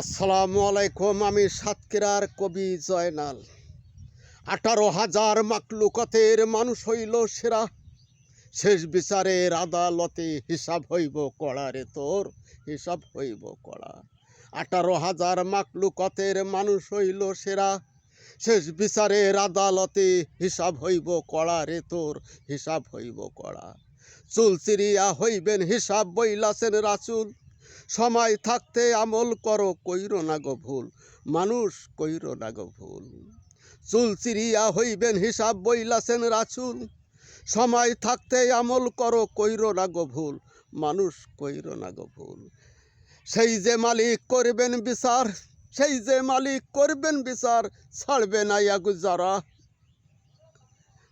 আসসালামু আলাইকুম, আমি সাতক্ষীরার কবি জয়নাল। আঠারো হাজার মাকলুকতের মানুষ হইল সেরা। শেষ বিচারের আদালতে হিসাব হইব কড়া রে তোর, হিসাব হইব কড়া। আঠারো হাজার মাকলুকতের মানুষ হইল সেরা। শেষ বিচারের আদালতে হিসাব হইব কড়া রে তোর, হিসাব হইব কড়া। চুল চিরিয়া হইবেন হিসাব বইলাছেন রাসুল। সময় থাকতে আমল করো, কইরো না গো ভুল। মানুষ কইরো না গো ভুল। চুল চিরিয়া হইবেন হিসাব বইলাছেন রাসুল। সময় থাকতে আমল করো, কইরো না গো ভুল। মানুষ কইরো না গো ভুল। সেই যে মালিক করবেন বিচার, সেই যে মালিক করবেন বিচার, ছাড়বে না ইয়াগু যারা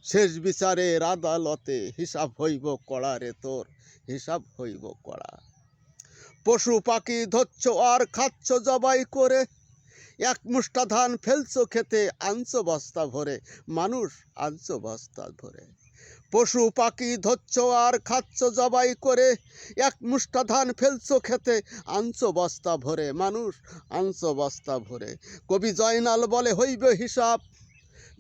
শেষ বিচারের আদালতে হিসাব হইব কড়া রে তোর, হিসাব হইব কড়া। পশু পাখি ধরছ আর খাচ্ছ জবাই করে। এক মুষ্টা ধান ফেলছো খেতে, আনছো বস্তা ভরে, মানুষ আনছো বস্তা ভরে। পশু পাখি ধরছ আর খাচ্ছ জবাই করে, এক মুষ্টা ধান ফেলছো খেতে, আনছো বস্তা ভরে, মানুষ আনছো বস্তা ভরে। কবি জয়নাল বলে হইব হিসাব,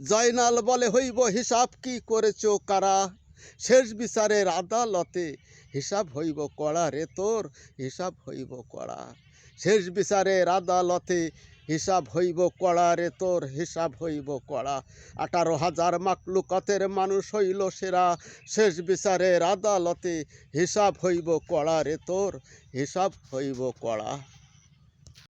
জয়নাল বলে হইব হিসাব, কি করেছ কারা? শেষ বিচারের আদালতে হিসাব হইব কড়া রে তোর, হিসাব হইব কড়া। শেষ বিচারের আদালতে হিসাব হইব কড়া রে তোর, হিসাব হইব কড়া। আঠারো হাজার মাকলুকতের মানুষ হইল সেরা। শেষ বিচারের আদালতে হিসাব হইব কড়া রে তোর, হিসাব হইব কড়া।